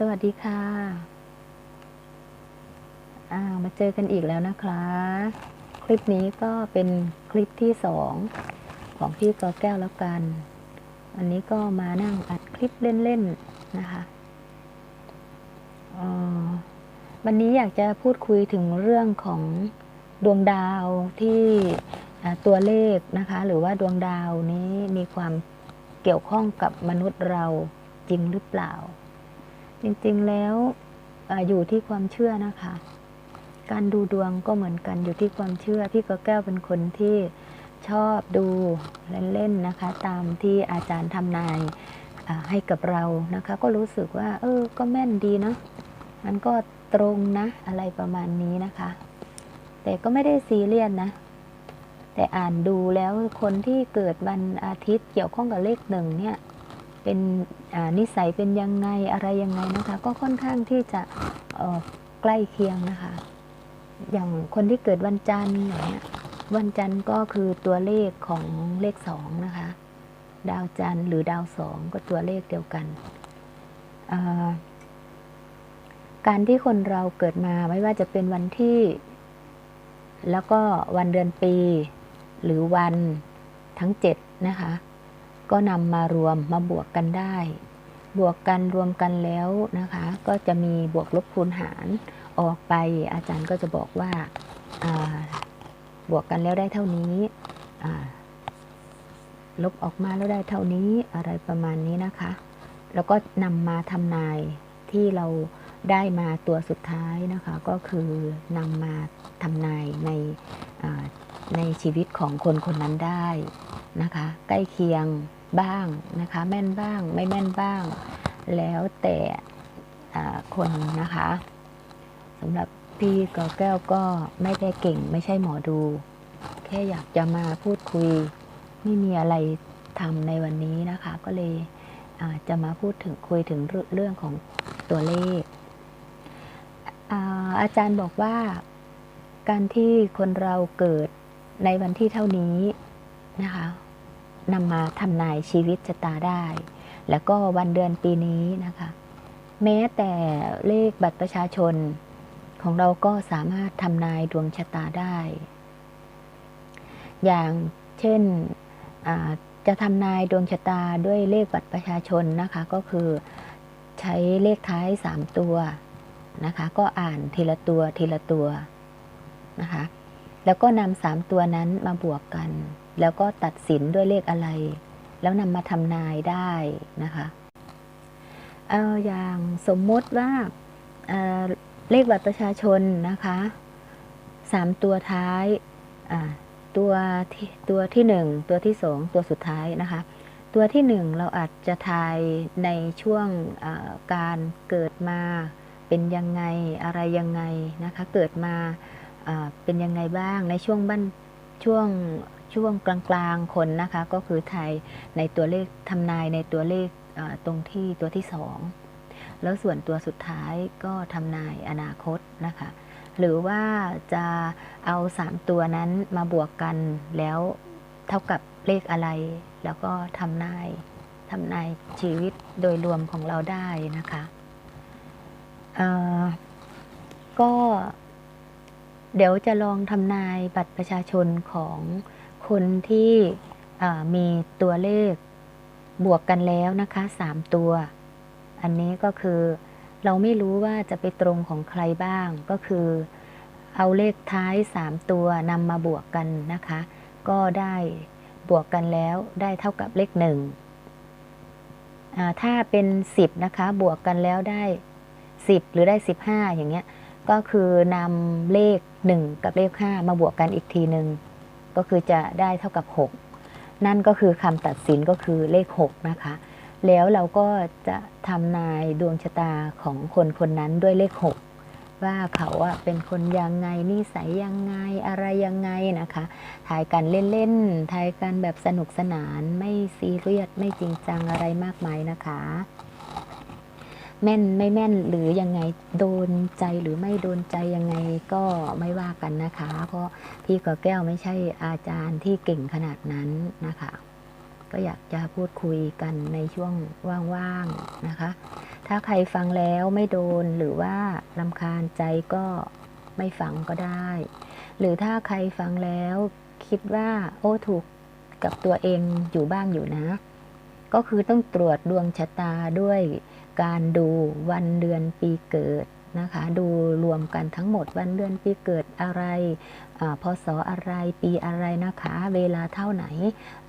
สวัสดีค่ะ อ่า มาเจอกันอีกแล้วนะคะ คลิปนี้ก็เป็นคลิปที่สองของพี่กอแก้วแล้วกันวันนี้ก็มานั่งอัดคลิปเล่นๆนะคะออวันนี้อยากจะพูดคุยถึงเรื่องของดวงดาวที่ตัวเลขนะคะ หรือว่าดวงดาวนี้มีความเกี่ยวข้องกับมนุษย์เราจริงหรือเปล่า จริงๆแล้วออยู่ที่ความเชื่อนะคะ การดูดวงก็เหมือนกันอยู่ที่ความเชื่อ พี่กอแก้วเป็นคนที่ชอบดูเล่นๆนะคะ ตามที่อาจารย์ทำนายให้กับเรานะคะ ก็รู้สึกว่า เออ ก็แม่นดีเนาะมันก็ตรงนะ อะไรประมาณนี้นะคะ แต่ก็ไม่ได้ซีเรียสนะแต่อ่านดูแล้วคนที่เกิดวันอาทิตย์เกี่ยวข้องกับเลขหนึ่งเนี่ย เป็นนิสัยเป็นยังไงอะไรยังไงนะคะ ก็ค่อนข้างที่จะใกล้เคียงนะคะ อย่างคนที่เกิดวันจันทร์อย่างเงี้ยวันจันทร์ก็คือตัวเลขของเลขสองนะคะ ดาวจันทร์หรือดาวสองก็ตัวเลขเดียวกัน การที่คนเราเกิดมาไม่ว่าจะเป็นวันที่ แล้วก็วันเดือนปี หรือวันทั้งเจ็ดนะคะ ก็นำมารวมมาบวกกันได้ บวกกันรวมกันแล้วนะคะ ก็จะมีบวกลบคูณหารออกไป อาจารย์ก็จะบอกว่าาบวกกันแล้วได้เท่านี้ลบออกมาแล้วได้เท่านี้อะไรประมาณนี้นะคะ แล้วก็นำมาทำนายที่เราได้มาตัวสุดท้ายนะคะ ก็คือนำมาทำนายในในชีวิตของคนคนนั้นได้นะคะ ใกล้เคียง บ้างนะคะ แม่นบ้างไม่แม่นบ้าง แล้วแต่คนนะคะสำหรับพี่กอแก้วก็ไม่ได้เก่งไม่ใช่หมอดู แค่อยากจะมาพูดคุย ไม่มีอะไรทำในวันนี้นะคะ ก็เลยจะมาพูดถึงคุยถึงเรื่องเรื่องของตัวเลขอาอาจารย์บอกว่าการที่คนเราเกิดในวันที่เท่านี้นะคะ นำมาทำนายชีวิตชะตาได้ แล้วก็วันเดือนปีนี้นะคะ แม้แต่เลขบัตรประชาชนของเราก็สามารถทำนายดวงชะตาได้ อย่างเช่นจะทำนายดวงชะตาด้วยเลขบัตรประชาชนนะคะ ก็คือใช้เลขท้าย 3 ตัวนะคะ ก็อ่านทีละตัวทีละตัวนะคะ แล้วก็นำสามตัวนั้นมาบวกกัน แล้วก็ตัดสินด้วยเลขอะไร แล้วนำมาทำนายได้นะคะเอาอย่างสมมติว่าเเลขบัตรประชาชนนะคะสามตัวท้ายอ่าตัวที่ตัวที่หนึ่งตัวที่สองตัวสุดท้ายนะคะ ตัวที่หนึ่งเราอาจจะทายในช่วงาการเกิดมาเป็นยังไงอะไรยังไงนะคะ เกิดมาอ่าเป็นยังไงบ้างในช่วงบ้านช่วง ช่วงกลางๆคนนะคะ ก็คือไทยในตัวเลขทำนายในตัวเลขตรงที่ตัวที่สองแล้วส่วนตัวสุดท้ายก็ทำนายอนาคตนะคะ หรือว่าจะเอาสามตัวนั้นมาบวกกันแล้วเท่ากับเลขอะไร แล้วก็ทำนายทำนายชีวิตโดยรวมของเราได้นะคะก็เดี๋ยวจะลองทำนายบัตรประชาชนของ คนที่มีตัวเลขบวกกันแล้วนะคะสามตัว อันนี้ก็คือเราไม่รู้ว่าจะไปตรงของใครบ้าง ก็คือ เอาเลขท้ายสามตัวนำมาบวกกันนะคะ ก็ได้บวกกันแล้วได้เท่ากับเลขหนึ่งถ้าเป็นสิบนะคะ บวกกันแล้วได้สิบหรือได้สิบห้าอย่างเงี้ย ก็คือนำเลข 1 กับเลข 5 มาบวกกันอีกทีหนึ่ง ก็คือจะได้เท่ากับ 6 นั่นก็คือคำตัดสินก็คือเลข 6 นะคะ แล้วเราก็จะทำนายดวงชะตาของคนคนนั้นด้วยเลข 6 ว่าเขาอะเป็นคนยังไงนิสัยยังไงอะไรยังไงนะคะทายกันเล่นๆทายกันแบบสนุกสนานไม่ซีเรียสไม่จริงจังอะไรมากมายนะคะ แม่นไม่แม่นหรือยังไงโดนใจหรือไม่โดนใจยังไงก็ไม่ว่ากันนะคะ เพราะพี่กอแก้วไม่ใช่อาจารย์ที่เก่งขนาดนั้นนะคะ ก็อยากจะพูดคุยกันในช่วงว่างๆนะคะ ถ้าใครฟังแล้วไม่โดนหรือว่าลำคาญใจก็ไม่ฟังก็ได้ หรือถ้าใครฟังแล้วคิดว่า โอ้ถูกกับตัวเองอยู่บ้างอยู่นะ ก็คือต้องตรวจดวงชะตาด้วย การดูวันเดือนปีเกิดนะคะดูรวมกันทั้งหมดวันเดือนปีเกิดอะไรอาพศอะไรปีอะไรนะคะ เวลาเท่าไหน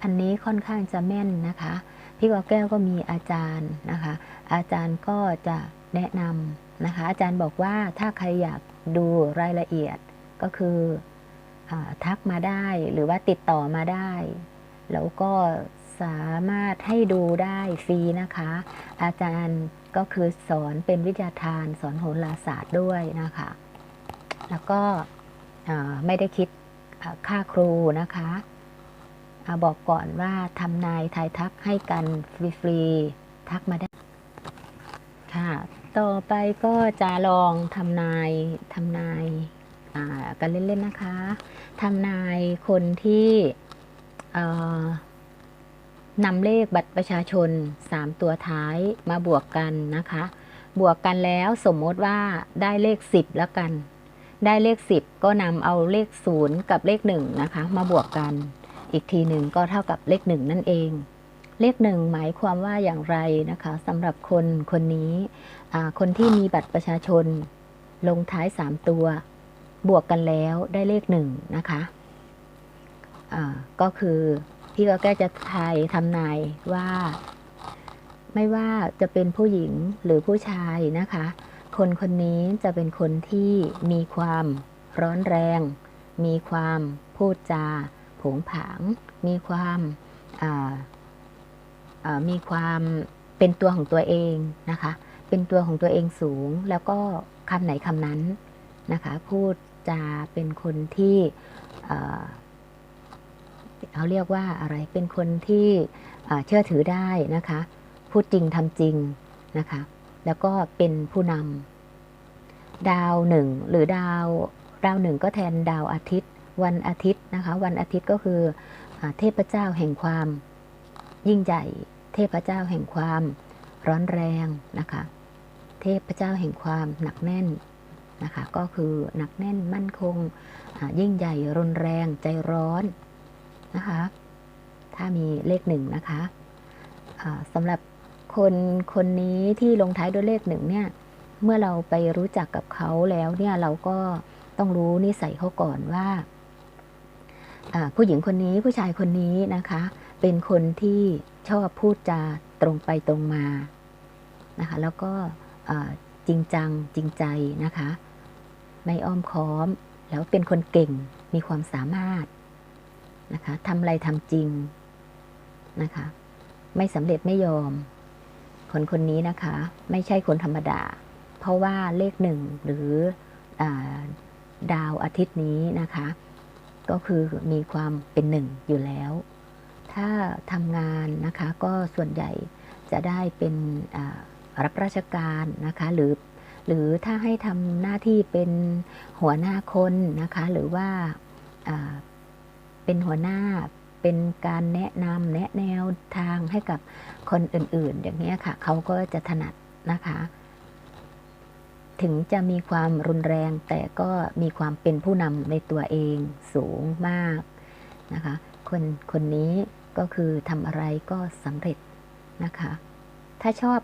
อันนี้ค่อนข้างจะแม่นนะคะพี่กอแก้วก็มีอาจารย์นะคะ อาจารย์ก็จะแนะนำนะคะ อาจารย์บอกว่าถ้าใครอยากดูรายละเอียดก็คืออทักมาได้หรือว่าติดต่อมาได้ แล้วก็สามารถให้ดูได้ฟรีนะคะ อาจารย์ ก็คือสอนเป็นวิทยาทาน สอนโหราศาสตร์ด้วยนะคะ แล้วก็ไม่ได้คิดค่าครูนะคะอบอกก่อนว่าทำนายทายทักให้กันฟรีๆทักมาได้ค่ะ ต่อไปก็จะลองทำนายทำนายกันเล่นๆนะคะทำนายคนที่ นำเลขบัตรประชาชน 3 ตัวท้ายมาบวกกันนะคะ บวกกันแล้วสมมติว่าได้เลข 10 แล้วกัน ได้เลข 10 ก็นำเอาเลข 0 กับเลข 1 นะคะ มาบวกกัน อีกทีหนึ่งก็เท่ากับเลข 1 นั่นเอง เลข1หมายความว่าอย่างไรนะคะสำหรับคนคนนี้คนที่มีบัตรประชาชน ลงท้าย 3 ตัว บวกกันแล้วได้เลข1นะคะอ่าก็คือ พี่ก็แก้จะทายทำนายว่า ไม่ว่าจะเป็นผู้หญิงหรือผู้ชายนะคะ คนคนนี้จะเป็นคนที่มีความร้อนแรง มีความพูดจาผงผาง มีความมีความเป็นตัวของตัวเองนะคะ เป็นตัวของตัวเองสูง แล้วก็คำไหนคำนั้นนะคะ พูดจาเป็นคนที่ เขาเรียกว่าอะไรเป็นคนที่เชื่อถือได้นะคะ พูดจริงทำจริงนะคะ แล้วก็เป็นผู้นำดาวหนึ่งหรือดาวดาวหนึ่งก็แทนดาวอาทิตย์ วันอาทิตย์นะคะ วันอาทิตย์ก็คืออเทพเจ้าแห่งความยิ่งใหญ่ เทพเจ้าแห่งความร้อนแรงนะคะ เทพเจ้าแห่งความหนักแน่นนะคะ ก็คือหนักแน่นมั่นคงยิ่งใหญ่รุนแรงใจร้อน นะคะ ถ้ามีเลขหนึ่งนะคะสำหรับคนคนนี้ที่ลงท้ายด้วยเลขหนึ่งเนี่ย เมื่อเราไปรู้จักกับเขาแล้วเนี่ยเราก็ต้องรู้นิสัยเขาก่อนว่า ผู้หญิงคนนี้ผู้ชายคนนี้นะคะ เป็นคนที่ชอบพูดจาตรงไปตรงมานะคะ แล้วก็จริงจังจริงใจนะคะ ไม่อ้อมค้อม แล้วเป็นคนเก่งมีความสามารถ นะคะทำอะไรทำจริงนะคะ ไม่สำเร็จไม่ยอม คนคนนี้นะคะ ไม่ใช่คนธรรมดา เพราะว่าเลขหนึ่งหรืออดาวอาทิตย์นี้นะคะ ก็คือมีความเป็นหนึ่งอยู่แล้ว ถ้าทำงานนะคะก็ส่วนใหญ่จะได้เป็นรับราชการนะคะหรือหรือถ้าให้ทำหน้าที่เป็นหัวหน้าคนนะคะ หรือว่า เป็นหัวหน้าเป็นการแนะนำแนะแนวทางให้กับคนอื่นๆ อย่างนี้ค่ะ เขาก็จะถนัดนะคะ ถึงจะมีความรุนแรง แต่ก็มีความเป็นผู้นำในตัวเองสูงมากนะคะ คนคนนี้ก็คือทำอะไรก็สำเร็จนะคะ ถ้าชอบ